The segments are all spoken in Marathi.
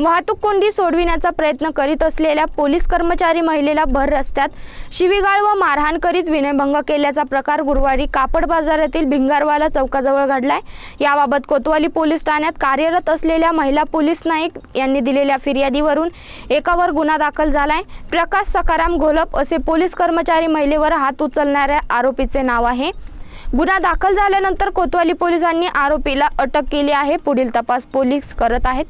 वाहतूक कोंडी सोडविण्याचा प्रयत्न करीत असलेल्या पोलीस कर्मचारी महिलेला भर रस्त्यात शिवीगाळ व मारहाण करीत विनयभंग केल्याचा प्रकार गुरुवारी कापड बाजारातील भिंगारवाला चौकाजवळ घडलाय. याबाबत कोतवाली पोलीस ठाण्यात कार्यरत असलेल्या महिला पोलीस नाईक यांनी दिलेल्या फिर्यादीवरून एकावर गुन्हा दाखल झालाय. प्रकाश सकाराम घोलप असे पोलीस कर्मचारी महिलेवर हात उचलणाऱ्या आरोपीचे नाव आहे. गुन्हा दाखल झाल्यानंतर कोतवाली पोलिसांनी आरोपीला अटक केली आहे. पुढील तपास पोलीस करत आहेत.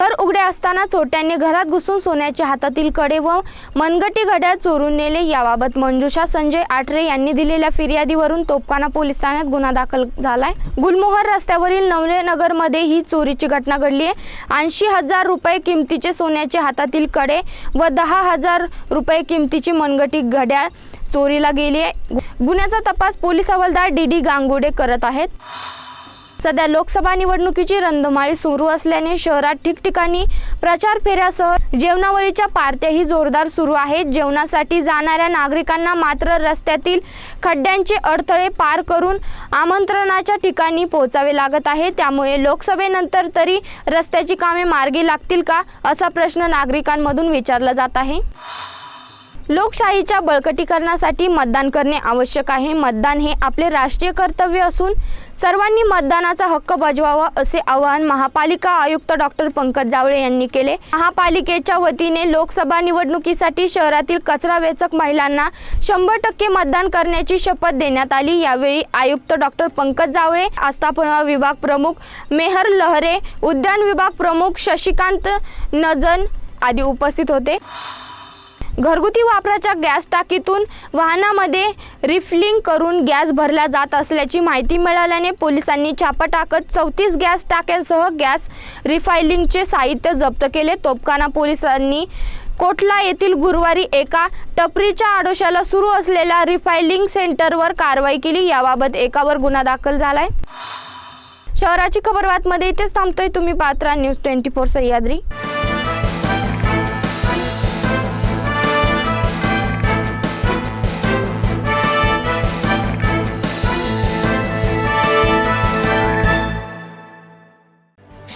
तर उघडे असताना चोरट्यांनी घरात घुसून सोन्याच्या हातातील कडे व मनगटी घड्याळ चोरून नेले. याबाबत मंजुषा संजय आठरे यांनी दिलेल्या फिर्यादीवरून तोपखाना पोलीस ठाण्यात गुन्हा दाखल झालाय. गुलमोहर रस्त्यावरील नवले नगरमध्ये ही चोरीची घटना घडली आहे. ऐंशी हजार रुपये किमतीचे सोन्याचे हातातील कडे व दहा हजार रुपये किमतीची मनगटी घड्याळ चोरीला गेली आहे. गुन्ह्याचा तपास पोलीस हवालदार डी डी गांगुडे करत आहेत. सध्या लोकसभा निवडणुकीची रंधमाळी सुरू असल्याने शहरात ठिकठिकाणी प्रचार फेऱ्यासह जेवणावळीच्या पार्ट्याही जोरदार सुरू आहेत. जेवणासाठी जाणाऱ्या नागरिकांना मात्र रस्त्यातील खड्ड्यांचे अडथळे पार करून आमंत्रणाच्या ठिकाणी पोहोचावे लागत आहे. त्यामुळे लोकसभेनंतर तरी रस्त्याची कामे मार्गी लागतील का असा प्रश्न नागरिकांमधून विचारला जात आहे. लोकशाहीच्या बळकटीकरणासाठी मतदान करणे आवश्यक आहे. मतदान हे आपले राष्ट्रीय कर्तव्य असून सर्वांनी मतदानाचा हक्क बजवावा असे आवाहन महापालिका आयुक्त डॉक्टर पंकज जावळे यांनी केले. महापालिकेच्या वतीने लोकसभा निवडणुकीसाठी शहरातील कचरा वेचक महिलांना शंभर टक्के मतदान करण्याची शपथ देण्यात आली. यावेळी आयुक्त डॉक्टर पंकज जावळे आस्थापना विभाग प्रमुख मेहर लहरे उद्यान विभाग प्रमुख शशिकांत नजन आदी उपस्थित होते. घरगुती वापराच्या गॅस टाकीतून वाहनामध्ये रिफिलिंग करून गॅस भरला जात असल्याची माहिती मिळाल्याने पोलिसांनी छापा टाकत चौतीस गॅस टाक्यांसह गॅस रिफायलिंगचे साहित्य जप्त केले. तोपखाना पोलिसांनी कोटला येथील गुरुवारी एका टपरीच्या आडोशाला सुरू असलेल्या रिफायलिंग सेंटरवर कारवाई केली. याबाबत एकावर गुन्हा दाखल झालाय. शहराची खबर बातमध्ये इथेच थांबतोय. तुम्ही पात्रा न्यूज ट्वेंटी फोर सह्याद्री.